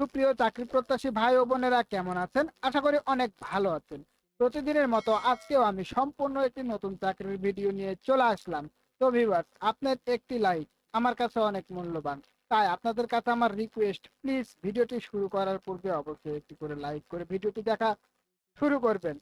সুপ্রিয় চাকরি প্রত্যাশী ভাই ও বোনেরা কেমন আছেন? আশা করি অনেক ভালো আছেন। প্রতিদিনের মতো আজকেও আমি সম্পূর্ণ একটি নতুন চাকরির ভিডিও নিয়ে চলে আসলাম। তো ভিউয়ার্স আপনার একটি লাইক আমার কাছে অনেক মূল্যবান। তাই আপনাদের কাছে আমার রিকোয়েস্ট প্লিজ ভিডিওটি শুরু করার পূর্বে অবশ্যই একটি করে লাইক করে ভিডিওটি দেখা শুরু করবেন।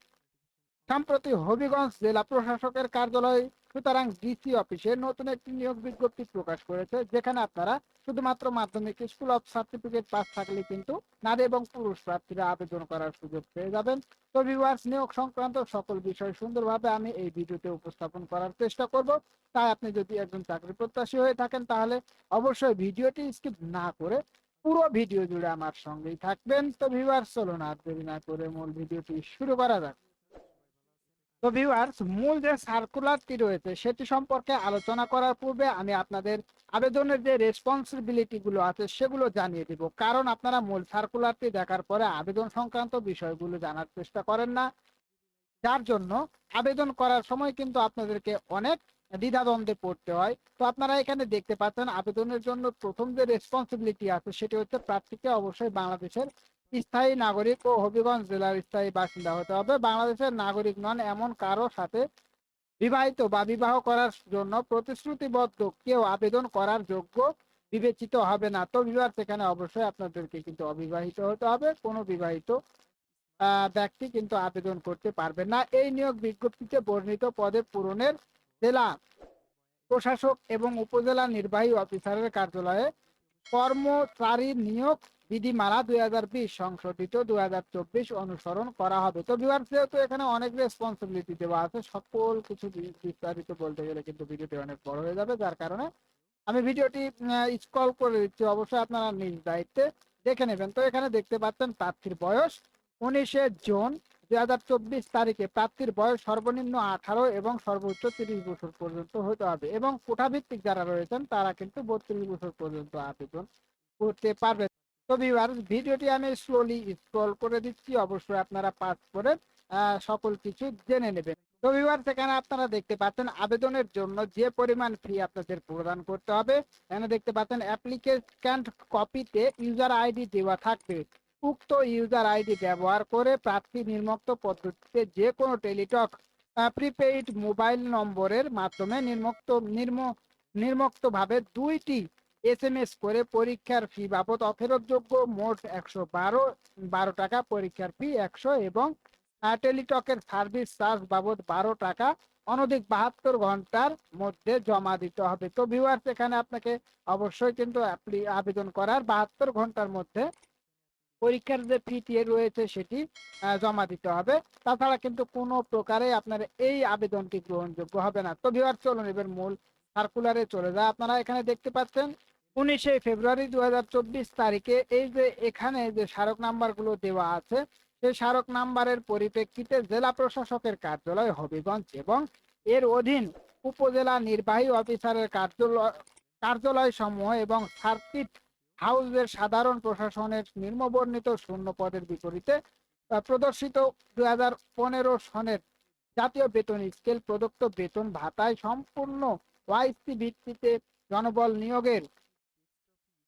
সম্প্রতি হবিগঞ্জ জেলা প্রশাসকের কার্যালয় সুতরাং ডিসি অফিসে নতুন একটি নিয়োগ বিজ্ঞপ্তি প্রকাশ করেছে, যেখানে আপনারা শুধুমাত্র মাধ্যমিক স্কুল অফ সার্টিফিকেট পাস থাকলে কিন্তু নারী এবং পুরুষ প্রার্থীরা আবেদন করার সুযোগ পেয়ে যাবেন। তো ভিউয়ার্স নিয়োগ সংক্রান্ত সকল বিষয় সুন্দরভাবে আমি এই ভিডিওতে উপস্থাপন করার চেষ্টা করব। তাই আপনি যদি একজন চাকরি প্রত্যাশী হয়ে থাকেন, তাহলে অবশ্যই ভিডিওটি স্কিপ না করে পুরো ভিডিও জুড়ে আমার সঙ্গেই থাকবেন। তো ভিউয়ার্স চলুন আর দেরি না করে মূল ভিডিওটি শুরু করা যাক। তো ভিউয়ার্স মূল যে সার্কুলারটি রয়েছে, সেটি সম্পর্কে আলোচনা করার পূর্বে আমি আপনাদের আবেদনের যে রেসপন্সিবিলিটি গুলো আছে, সেগুলো জানিয়ে দিব। কারণ আপনারা মূল সার্কুলারটি দেখার পরে আবেদন সংক্রান্ত বিষয়গুলো জানার চেষ্টা করেন না। যার জন্য আবেদন করার সময় কিন্তু আপনাদেরকে অনেক দ্বিধাদ্বন্দ্বে পড়তে হয়। তো আপনারা এখানে দেখতে পাচ্ছেন, আবেদনের জন্য প্রথম যে রেসপন্সিবিলিটি আছে, সেটি হচ্ছে প্রার্থীকে অবশ্যই বাংলাদেশের স্থায়ী নাগরিক ও হবিগঞ্জ জেলার স্থায়ী বাসিন্দা হতে হবে। বাংলাদেশের নাগরিক নন এমন কারও সাথে বিবাহিত বা বিবাহ করার জন্য প্রতিশ্রুতিবদ্ধ কেউ আবেদন করার যোগ্য বিবেচিত হবে না। তো বিবাহ সেখানে অবশ্যই আপনাদেরকে কিন্তু অবিবাহিত হতে হবে। কোনো বিবাহিত ব্যক্তি কিন্তু আবেদন করতে পারবে না। এই নিয়োগ বিজ্ঞপ্তিতে বর্ণিত পদে পূরণের জেলা প্রশাসক এবং উপজেলা নির্বাহী অফিসারের কার্যালয়ে কর্মচারী নিয়োগ বিধিমালা দুই হাজার বিশ, সংশোধিত দুই হাজার চব্বিশ অনুসরণ করা হবে। তো বিভাগ যেহেতু এখানে অনেক রেসপন্সিবিলিটি দেওয়া আছে, সকল কিছু বিস্তারিত বলতে গেলে কিন্তু ভিডিওটি অনেক বড় হয়ে যাবে, যার কারণে আমি ভিডিওটি স্ক্রল করে দিচ্ছি, অবশ্যই আপনারা নিজ দায়িত্বে দেখে নেবেন। তো এখানে দেখতে পাচ্ছেন প্রার্থীর বয়স উনিশে জুন দুই হাজার চব্বিশ তারিখে। প্রার্থীর বয়স সর্বনিম্ন আঠারো এবং সর্বোচ্চ তিরিশ বছর পর্যন্ত হতে হবে এবং কোঠাভিত্তিক যারা রয়েছেন, তারা কিন্তু বত্রিশ বছর পর্যন্ত আবেদন করতে পারবে। তো ভিউয়ার্স ভিডিওটি আমি স্লোলি স্ক্রল করে দিচ্ছি। অবশ্যই আপনারা পাস করে সকল কিছু জেনে নেবেন। তো ভিউয়ার্স এখানে আপনারা দেখতে পাচ্ছেন আবেদনের জন্য যে পরিমাণ ফি আপনাদের প্রদান করতে হবে, এখানে দেখতে পাচ্ছেন অ্যাপ্লিকেশন কপিতে ইউজার আইডি দেওয়া থাকবে। উক্ত ইউজার আইডি ব্যবহার করে প্রার্থী নির্মুক্ত পদ্ধতিতে যে কোনো টেলিটক প্রিপেইড মোবাইল নম্বরের মাধ্যমে নির্মুক্ত, নির্ম, নির্মুক্তভাবে দুইটি এস এম এস করে পরীক্ষার ফি বাবদ অফেরতযোগ্য মোট একশো বারো বারো টাকা, পরীক্ষার ফি একশো এবং টেলিটকের সার্ভিস চার্জ বাবদ বারো টাকা, অনধিক বাহাত্তর ঘণ্টার মধ্যে জমা দিতে হবে। তো ভিউয়ার্স এখানে আপনাকে অবশ্যই কিন্তু appli- আবেদন করার বাহাত্তর ঘণ্টার মধ্যে পরীক্ষার যে ফিটি রয়েছে সেটি জমা দিতে হবে। তাছাড়া কিন্তু কোনো প্রকারে আপনার এই আবেদনটি গ্রহণযোগ্য হবে না। তো ভিউয়ার চলুন এবার মূল সার্কুলারে চলে যায় আপনারা এখানে দেখতে পাচ্ছেন উনিশে ফেব্রুয়ারি দুই হাজার চব্বিশ তারিখে এই যে এখানে যে স্মারক নাম্বারগুলো দেওয়া আছে, সেই স্মারক নাম্বারের পরিপ্রেক্ষিতে জেলা প্রশাসকের কার্যালয় হবিগঞ্জ এবং এর অধীন উপজেলা নির্বাহী অফিসারের কার্যালয় কার্যালয় সমূহ এবং সার্কিট হাউসের সাধারণ প্রশাসনের নিম্নবর্ণিত শূন্য পদের বিপরীতে প্রদর্শিত দুই হাজার পনেরো সনের জাতীয় বেতন স্কেল, প্রদত্ত বেতন ভাতায় সম্পূর্ণ ওয়াইসি ভিত্তিতে জনবল নিয়োগের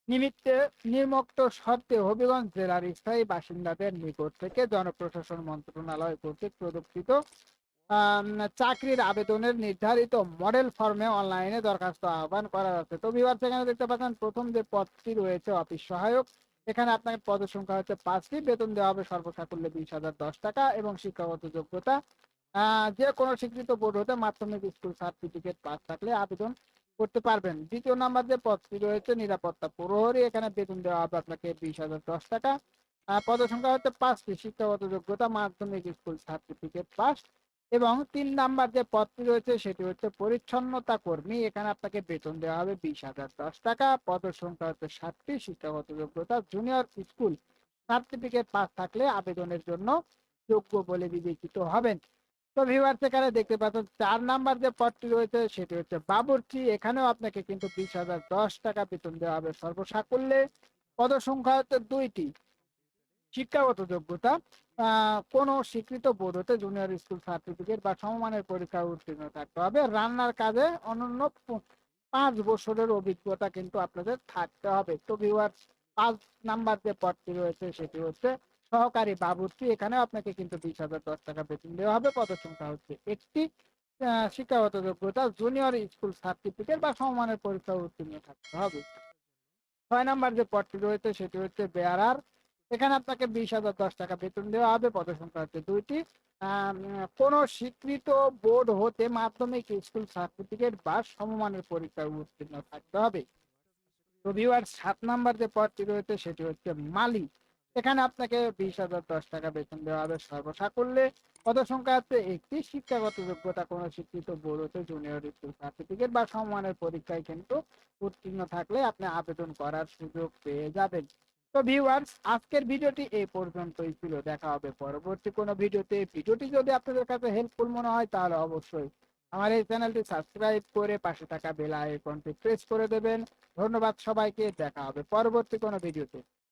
নিমিত্তে নির্মুক্ত শর্তে হবিগঞ্জ জেলার স্থায়ী বাসিন্দাদের নিকট থেকে জনপ্রশাসন মন্ত্রণালয় কর্তৃক প্রদর্শিত চাকরির আবেদনের নির্ধারিত মডেল ফর্মে অনলাইনে দরখাস্ত আহ্বান করা যাচ্ছে তো বিভাগ সেখানে দেখতে পাচ্ছেন, প্রথম যে পদটি রয়েছে অফিস সহায়ক। এখানে আপনাকে পদের সংখ্যা হচ্ছে পাঁচটি, বেতন দেওয়া হবে সর্বসাকুল্যে বিশ হাজার দশ টাকা এবং শিক্ষাগত যোগ্যতা। যে কোনো স্বীকৃত বোর্ড হতে মাধ্যমিক স্কুল সার্টিফিকেট পাস থাকলে আবেদন করতে পারবেন। দ্বিতীয় নাম্বার যে পদটি রয়েছে নিরাপত্তা প্রহরী এখানে বেতন দেওয়া হবে আপনাকে বিশ হাজার দশ টাকা। আহ, পদের সংখ্যা হচ্ছে পাঁচটি শিক্ষাগত যোগ্যতা মাধ্যমিক স্কুল সার্টিফিকেট পাস। এবং তিন নাম্বার যে পদটি রয়েছে সেটি হচ্ছে পরিচ্ছন্নতা কর্মী এখানে আপনাকে বেতন দেওয়া হবে বিশ হাজার দশ টাকা। পদের সংখ্যা হচ্ছে ষাটটি শিক্ষাগত যোগ্যতা জুনিয়র স্কুল সার্টিফিকেট পাস থাকলে আবেদনের জন্য যোগ্য বলে বিবেচিত হবেন। তো ভিউয়ার সেখানে দেখতে পাচ্ছেন, চার নাম্বার যে পদটি রয়েছে সেটি হচ্ছে বাবুর্চি। এখানেও আপনাকে কিন্তু বিশ হাজার দশ টাকা বেতন দেওয়া হবে সর্বসাকুল্যে। পদ সংখ্যা হচ্ছে দুইটি। শিক্ষাগত যোগ্যতা কোন স্বীকৃত বোর্ড হতে জুনিয়র স্কুল সার্টিফিকেট বা সমমানের পরীক্ষা উত্তীর্ণ থাকতে হবে। রান্নার কাজে অনন্য পাঁচ বছরের অভিজ্ঞতা কিন্তু আপনাদের থাকতে হবে। তো ভিউয়ার্স পাঁচ নাম্বার যে পদটি রয়েছে সেটি হচ্ছে সহকারী বাবুর্চি এখানেও আপনাকে কিন্তু বিশ হাজার দশ টাকা বেতন দেওয়া হবে। পদ সংখ্যা হচ্ছে একটি। শিক্ষাগত যোগ্যতা জুনিয়র স্কুল সার্টিফিকেট বা সমমানের পরীক্ষা উত্তীর্ণ থাকতে হবে। ছয় নম্বর যে পদটি রয়েছে, সেটি হচ্ছে বেয়ারার। এখানে আপনাকে বিশ হাজার দশ টাকা বেতন দেওয়া হবে। পদ সংখ্যা হচ্ছে দুইটি। কোনো স্বীকৃত বোর্ড হতে মাধ্যমিক স্কুল সার্টিফিকেট বা সমমানের পরীক্ষায় উত্তীর্ণ থাকতে হবে। ভিউয়ার সাত নাম্বার যে পদটি রয়েছে, সেটি হচ্ছে মালি। এখানে আপনাকে বিশ হাজার দশ টাকা বেতন দেওয়া হবে সর্বসাকুল্যে। পদ সংখ্যা হচ্ছে একটি, শিক্ষাগত যোগ্যতা কোনো স্বীকৃত বোর্ড হতে জুনিয়র স্কুল সার্টিফিকেট বা সম্মানের পরীক্ষায় কিন্তু উত্তীর্ণ থাকলে আপনি আবেদন করার সুযোগ পেয়ে যাবেন। তো ভিউয়ার্স আজকের ভিডিওটি এই পর্যন্তই ছিল। দেখা হবে পরবর্তী কোনো ভিডিওতে। ভিডিওটি যদি আপনাদের কাছে হেল্পফুল মনে হয় তাহলে অবশ্যই আমার এই চ্যানেলটি সাবস্ক্রাইব করে পাশে থাকা বেল আইকনটি প্রেস করে দেবেন। ধন্যবাদ সবাইকে। দেখা হবে পরবর্তী কোনো ভিডিওতে।